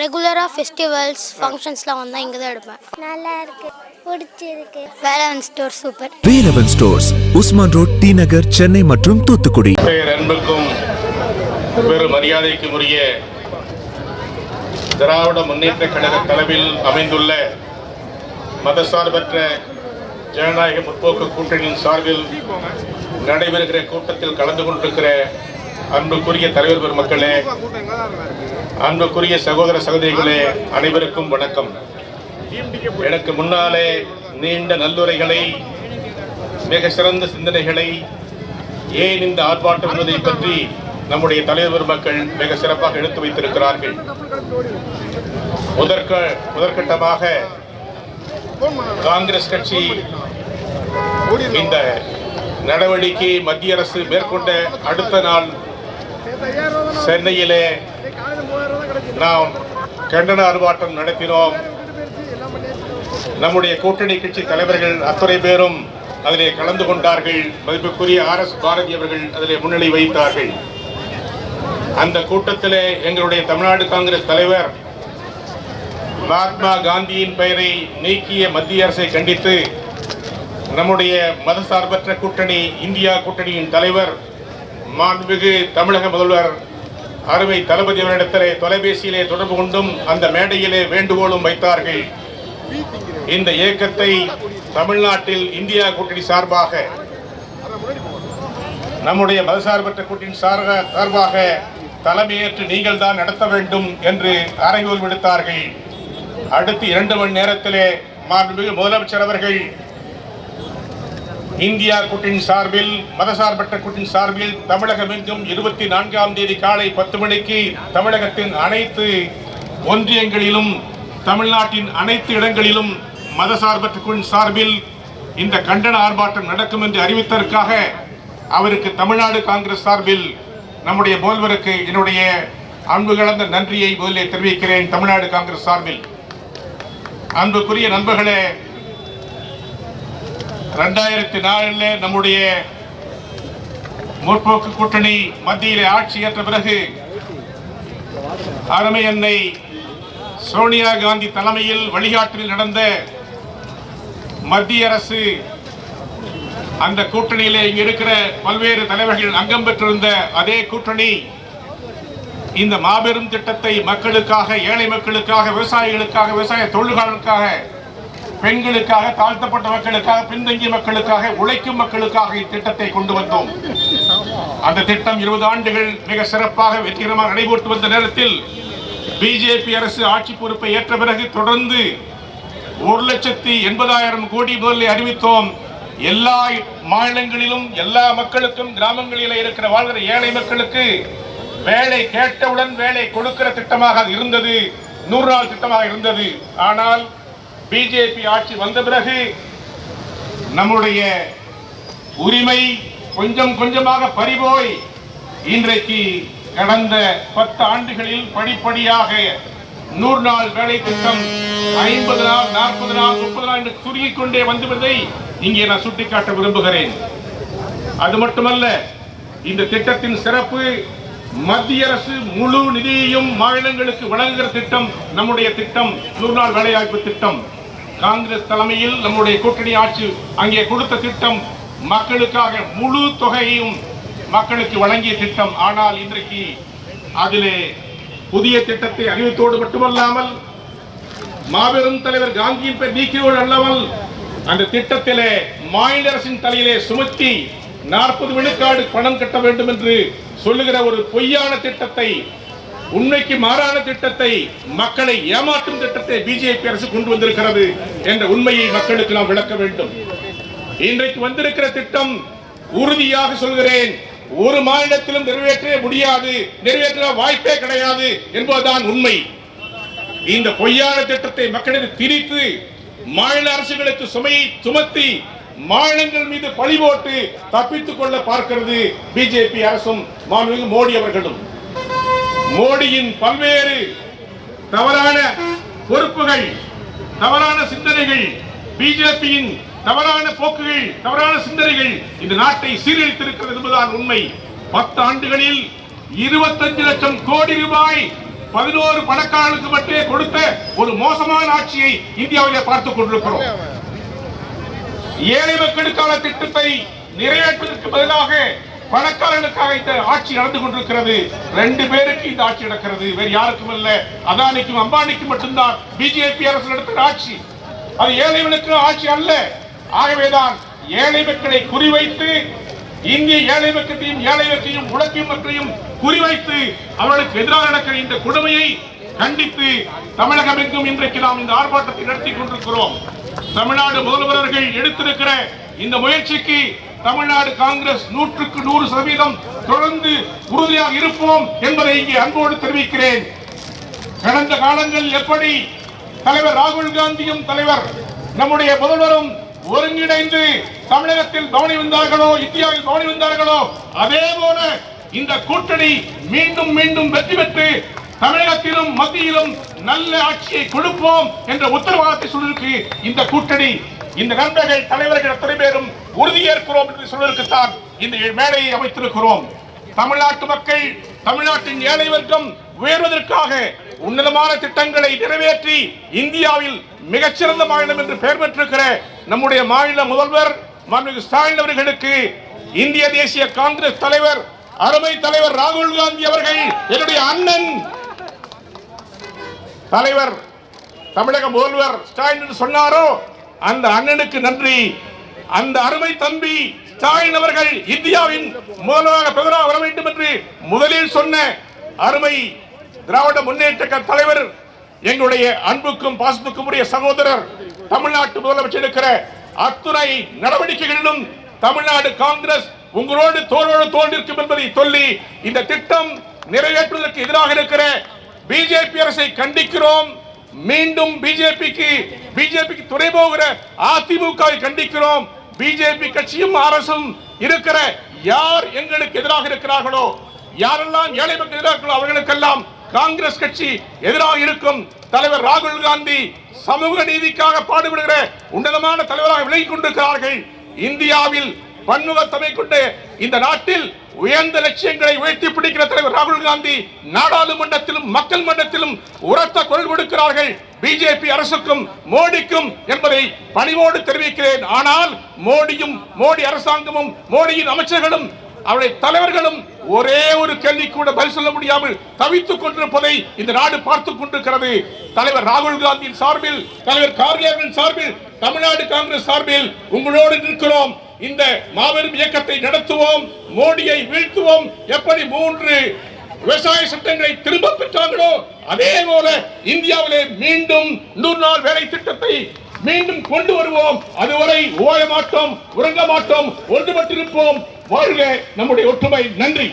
ரெகுலராக ஃபெஸ்டிவல்ஸ் ஃபங்க்ஷன்ஸ்லாம் வந்தால் இங்கே தான் எடுப்பேன். நல்லா இருக்கு. பிடிச்சிருக்கு. Velavan store super Velavan stores Usman road T Nagar Chennai மற்றும் தூத்துக்குடி. பேர் அன்புக்கும் பெரும் மரியாதைக்கும் உரிய திராவிட முன்னேற்ற கழக தலைமையில் அமைந்துள்ள மதசார்பற்ற ஜனநாயக முற்போக்கு கூட்டணியின் சார்பில் நடைபெறுகிற கூட்டத்தில் கலந்து கொண்டிருக்கிற அன்புக்குரிய தலைவர் பெருமக்களே அன்புக்குரிய சகோதர சகோதரிகளே அனைவருக்கும் வணக்கம். எனக்கு முன்னாலே நீண்ட நல்லுரைகளை மிக சிறந்த சிந்தனைகளை ஏன் இந்த ஆர்ப்பாட்டம் என்பதை பற்றி நம்முடைய தலைவர் பெருமக்கள் மிக சிறப்பாக எடுத்து வைத்திருக்கிறார்கள். முதற்க முதற்கட்டமாக காங்கிரஸ் கட்சி இந்த நடவடிக்கை மத்திய அரசு மேற்கொண்ட அடுத்த நாள் சென்னையிலே நாம் கண்டன ஆர்ப்பாட்டம் நடத்தினோம். நம்முடைய கூட்டணி கட்சி தலைவர்கள் அத்துறை பேரும் அதிலே கலந்து கொண்டார்கள். மதிப்புக்குரிய ஆர் எஸ் பாரதி அவர்கள் அதிலே முன்னிலை வைத்தார்கள் அந்த கூட்டத்திலே எங்களுடைய தமிழ்நாடு காங்கிரஸ் தலைவர் மகாத்மா காந்தியின் பெயரை நீக்கிய மத்திய அரசை கண்டித்து நம்முடைய மதசார்பற்ற கூட்டணி இந்தியா கூட்டணியின் தலைவர் மாண்புமிகு தமிழக முதல்வர் அருமை தளபதி அவரிடத்திலே தொலைபேசியிலே தொடர்பு கொண்டும் அந்த மேடையிலே வேண்டுகோளும் வைத்தார்கள். இந்த இயக்கத்தை தமிழ்நாட்டில் இந்தியா கூட்டணி சார்பாக நம்முடைய மதசார்பற்ற கூட்டணி சார்பாக தலைமையேற்று நீங்கள் தான் நடத்த வேண்டும் என்று அறைகோல் விடுத்தார்கள். அடுத்து இரண்டு மணி நேரத்திலே மாண்புமிகு முதலமைச்சர் அவர்கள் இந்தியா கூட்டின் சார்பில் மதசார்பற்ற கூட்டின் சார்பில் தமிழகம் எங்கும் இருபத்தி நான்காம் தேதி காலை பத்து மணிக்கு தமிழகத்தின் அனைத்து ஒன்றியங்களிலும் தமிழ்நாட்டின் அனைத்து இடங்களிலும் மதசார்பற்ற கூட்டணி சார்பில் இந்த கண்டன ஆர்ப்பாட்டம் நடக்கும் என்று அறிவித்ததற்காக அவருக்கு தமிழ்நாடு காங்கிரஸ் சார்பில் நம்முடைய முதல்வருக்கு என்னுடைய அன்பு கலந்த நன்றியை முதலில் தெரிவிக்கிறேன் தமிழ்நாடு காங்கிரஸ் சார்பில். அன்புக்குரிய நண்பர்களே ரெண்டாயிரத்தி நாலில் நம்முடைய முற்போக்கு கூட்டணி மத்தியிலே ஆட்சி ஏற்ற பிறகு அருமை அன்னை சோனியா காந்தி தலைமையில் வழிகாட்டில் நடந்த மத்திய அரசு அந்த கூட்டணியிலே இங்கு இருக்கிற பல்வேறு தலைவர்கள் அங்கம் பெற்றிருந்த அதே கூட்டணி இந்த மாபெரும் திட்டத்தை மக்களுக்காக ஏழை மக்களுக்காக விவசாயிகளுக்காக விவசாய தொழில்களுக்காக பெண்களுக்காக தாழ்த்தப்பட்ட மக்களுக்காக பின்தங்கிய மக்களுக்காக உழைக்கும் மக்களுக்காக இத்திட்டத்தை கொண்டு வந்தோம். அந்த திட்டம் இருபது ஆண்டுகள் மிக சிறப்பாக வெற்றிகரமாக நடைபெற்று வந்த நேரத்தில் பிஜேபி அரசு ஆட்சி பொறுப்பை ஏற்ற பிறகு தொடர்ந்து ஒரு லட்சத்தி எண்பதாயிரம் கோடி முதலில் அறிவித்தோம். எல்லா மாநிலங்களிலும் எல்லா மக்களுக்கும் கிராமங்களில் இருக்கிற வாழ்கிற ஏழை மக்களுக்கு வேலை கேட்டவுடன் வேலை கொடுக்கிற திட்டமாக அது இருந்தது. நூறு நாள் திட்டமாக இருந்தது. ஆனால் பிஜேபி ஆட்சி வந்த பிறகு நம்முடைய உரிமை கொஞ்சம் கொஞ்சமாக பறிபோய் இன்றைக்கு கடந்த பத்து ஆண்டுகளில் படிப்படியாக நூறு நாள் வேலை திட்டம் ஐம்பது நாள் நாற்பது நாள் முப்பது நாள் என்று சுருங்கிக் கொண்டே வந்துவிட்டதை இங்கே நான் சுட்டிக்காட்ட விரும்புகிறேன். அது மட்டுமல்ல இந்த திட்டத்தின் சிறப்பு மத்திய அரசு முழு நிதியையும் மாநிலங்களுக்கு வழங்குகிற திட்டம் நம்முடைய திட்டம் நூறு நாள் வேலைவாய்ப்பு திட்டம். காங்கிரஸ் தலைமையில் நம்முடைய கூட்டணி ஆட்சி அங்கே கொடுத்த திட்டம் மக்களுக்காக முழு தொகையையும் மக்களுக்கு வழங்கிய திட்டம். ஆனால் இன்றைக்கு அதிலே புதிய திட்டத்தை அறிவித்தோடு மட்டுமல்லாமல் மாபெரும் தலைவர் காந்தியின் பேர் நீக்கியோடு அல்லாமல் அந்த திட்டத்திலே மாநில அரசின் தலையிலே சுமத்தி நாற்பது விழுக்காடு பணம் கட்ட வேண்டும் என்று சொல்லுகிற ஒரு பொய்யான திட்டத்தை உண்மைக்கு மாறான திட்டத்தை மக்களை ஏமாற்றும் திட்டத்தை பிஜேபி அரசு கொண்டு வந்திருக்கிறது என்ற உண்மையை மக்களுக்கு நாம் விளக்க வேண்டும். இன்றைக்கு வந்திருக்கிற திட்டம் உறுதியாக சொல்கிறேன் ஒரு மாநிலத்திலும் நிறைவேற்ற முடியாது நிறைவேற்ற வாய்ப்பே கிடையாது என்பதுதான் உண்மை. இந்த பொய்யான திட்டத்தை மக்களிடம் திரித்து மாநில அரசுகளுக்கு சுமையை சுமத்தி மாநிலங்கள் மீது பழி போட்டு தப்பித்துக் கொள்ள பார்க்கிறது பிஜேபி அரசும் மாண்புமிகு மோடி அவர்களும். மோடியின் பல்வேறு தவறான பொறுப்புகள் தவறான சிந்தனைகள் பிஜேபியின் தவறான போக்குகள் தவறான சிந்தனைகள் இந்த நாட்டை சீரழித்திருக்கிறது என்பதுதான் உண்மை. பத்து ஆண்டுகளில் இருபத்தஞ்சு லட்சம் கோடி ரூபாய் பதினோரு பணக்காரர்களுக்கு மட்டுமே கொடுத்த ஒரு மோசமான ஆட்சியை இந்தியாவிலே பார்த்துக் கொண்டிருக்கிறோம். ஏழை மக்களுக்கான திட்டத்தை நிறைவேற்றுவதற்கு பதிலாக பணக்காரனுக்காக இந்த ஆட்சி நடந்து கொண்டிருக்கிறது. ரெண்டு பேருக்கு இந்த ஆட்சி நடக்கிறது. வேறு யாருக்கும் இல்ல அதானிக்கும் அம்பானிக்கும் மட்டும்தான் பிஜேபி அரசு நடத்துகிற ஆட்சி. அது ஏழைகளுக்கு ஆட்சி அல்ல. ஆகவேதான் ஏழை மக்களை குறிவைத்து இந்திய ஏழை மக்களையும் ஏழை மக்களையும் உழைக்கும் மக்களையும் குறிவைத்து அவர்களுக்கு எதிராக நடக்கிற இந்த கொடுமையை கண்டித்து தமிழகம் எங்கும் இன்றைக்கு நாம் இந்த ஆர்ப்பாட்டத்தை நடத்தி கொண்டிருக்கிறோம். தமிழ்நாடு முதல்வர்கள் எடுத்திருக்கிற இந்த முயற்சிக்கு தமிழ்நாடு காங்கிரஸ் நூற்றுக்கு நூறு சதவீதம் தொடர்ந்து உறுதியாக இருப்போம் என்பதை இங்கே அன்போடு தெரிவிக்கிறேன். கடந்த காலங்கள் எப்படி தலைவர் ராகுல் காந்தியும் தலைவர் நம்முடைய முதல்வரும் ஒருங்கிணைந்து தமிழகத்தில் கவனி வந்தார்களோ இந்தியாவில் கவனி வந்தார்களோ அதே போல இந்த கூட்டணி மீண்டும் மீண்டும் வெற்றி பெற்று தமிழகத்திலும் மத்தியிலும் நல்ல ஆட்சியை கொடுப்போம் என்ற உத்தரவாதத்தை சொல்லிருக்கு இந்த கூட்டணி. இந்த நண்பர்கள் தலைவர்கள் அத்தனை பேரும் உறுதியேற்கிறோம் என்று சொல்வதற்குத்தான் இந்த மேடையை அமைத்திருக்கிறோம். தமிழ்நாட்டு மக்கள் தமிழ்நாட்டின் ஏழை வர்க்கம் உயர்வதற்காக உன்னதமான திட்டங்களை நிறைவேற்றி இந்தியாவில் மிகச்சிறந்த மாநிலம் என்று பெயர் பெற்றிருக்கிற நம்முடைய மாநில முதல்வர் மாண்புமிகு ஸ்டாலின் அவர்களுக்கு இந்திய தேசிய காங்கிரஸ் தலைவர் அருமை தலைவர் ராகுல் காந்தி அவர்கள் என்னுடைய அண்ணன் தலைவர் தமிழக முதல்வர் ஸ்டாலின் என்று சொன்னாரோ? அந்த அண்ணனுக்கு நன்றி. அந்த அருமை தம்பி ஸ்டாலின் அவர்கள் இந்தியாவின் முதல்வராக பிரதமராக வர வேண்டும் என்று முதலில் சொன்ன அருமை திராவிட முன்னேற்ற தலைவர் எங்களுடைய அன்புக்கும் பாசத்துக்கும் உடைய சகோதரர் தமிழ்நாட்டு முதலமைச்சர் இருக்கிற அத்துணை நடவடிக்கைகளிலும் தமிழ்நாடு காங்கிரஸ் உங்களோடு தோளோடு தோல் நிற்கும் என்பதை சொல்லி இந்த திட்டம் நிறைவேற்றுவதற்கு எதிராக இருக்கிற பிஜேபி அரசை கண்டிக்கிறோம். மீண்டும் பிஜேபிக்கு பிஜேபிக்கு துணை போகிற அதிமுகவை கண்டிக்கிறோம். பிஜேபி கட்சியும் அரசும் இருக்கிற யார் எங்களுக்கு எதிராக இருக்கிறார்களோ யாரெல்லாம் ஏழை மக்கள் எதிராக இருக்கிறார்களோ அவர்களுக்கெல்லாம் காங்கிரஸ் கட்சி எதிராக இருக்கும். தலைவர் ராகுல் காந்தி சமூக நீதிக்காக பாடுபடுகிற உன்னதமான தலைவராக விலகிக் கொண்டிருக்கிறார்கள். இந்தியாவில் பன்முகத்தமை கொண்டு இந்த நாட்டில் உயர்ந்த லட்சியங்களை உயர்த்தி பிடிக்கிற தலைவர் ராகுல் காந்தி நாடாளுமன்றத்திலும் மக்கள் மன்றத்திலும் உரத்த குரல் கொடுக்கிறார்கள். பிஜேபி அரசுக்கும் மோடிக்கும் என்பதை பணிவோடு தெரிவிக்கிறேன். ஆனால் மோடியும் மோடி அரசாங்கமும் மோடியின் அமைச்சர்களும் அவருடைய தலைவர்களும் ஒரே ஒரு கேள்வி கூட பதில் சொல்ல முடியாமல் தவித்துக் கொண்டிருப்பதை இந்த நாடு பார்த்துக் கொண்டிருக்கிறது. தலைவர் ராகுல் காந்தியின் சார்பில் தலைவர் கார்கேவின் சார்பில் தமிழ்நாடு காங்கிரஸ் சார்பில் உங்களோடு நிற்கிறோம். இந்த மாபெரும் இயக்கத்தை நடத்துவோம் மோடியை வீழ்த்துவோம் எப்படி மூன்று விவசாய சட்டங்களை திரும்ப பெற்றாங்களோ அதே போல இந்தியாவிலே மீண்டும் நூறு நாள் வேலை திட்டத்தை மீண்டும் கொண்டு வருவோம். அதுவரை ஓய மாட்டோம் உறங்க மாட்டோம் ஒன்றுபட்டிருப்போம். வாழ்க நம்முடைய ஒற்றுமை. நன்றி.